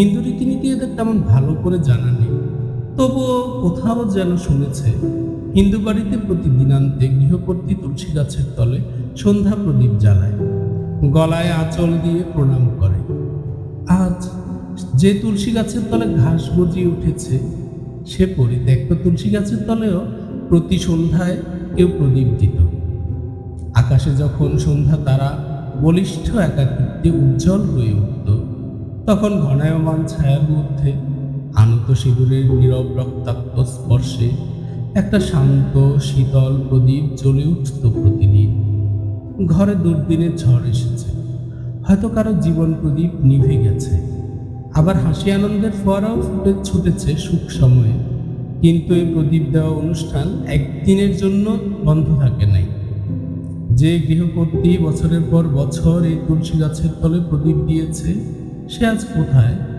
হিন্দু রীতিনীতি এদের তেমন ভালো করে জানা নেই। তবুও কোথাও যেন শুনেছে, হিন্দু বাড়িতে প্রতিদিনান্তে গৃহকর্তী তুলসী গাছের তলে সন্ধ্যা প্রদীপ জ্বালায়, গলায় আঁচল দিয়ে প্রণাম করে। আজ যে তুলসী গাছের তলে ঘাস গজিয়ে উঠেছে, সে পরিত্যক্ত তুলসী গাছের তলেও প্রতি সন্ধ্যায় কেউ প্রদীপ দিত। আকাশে যখন সন্ধ্যা তারা বলিষ্ঠ একাকৃত্যে উজ্জ্বল হয়ে উঠত তখন ঘনায়মান ছায়ার মধ্যে আনত সিঁদুরের নীরব রক্তাক্ত স্পর্শে একটা শান্ত, শীতল প্রদীপ জ্বলে উঠত প্রতিদিন। ঘরে দুর্দিনের ঝড় এসেছে। হয়তো কারও জীবন প্রদীপ নিভে গেছে। আবার হাসি আনন্দের ফোয়ারাও ফুটে ছুটেছে সুখ সময়ে। কিন্তু এই প্রদীপ দেওয়া অনুষ্ঠান একদিনের জন্য বন্ধ থাকে নাই। যে গৃহকর্তী বছরের পর বছর এই তুলসী গাছের তলে প্রদীপ দিয়েছে সে আজ কোথায়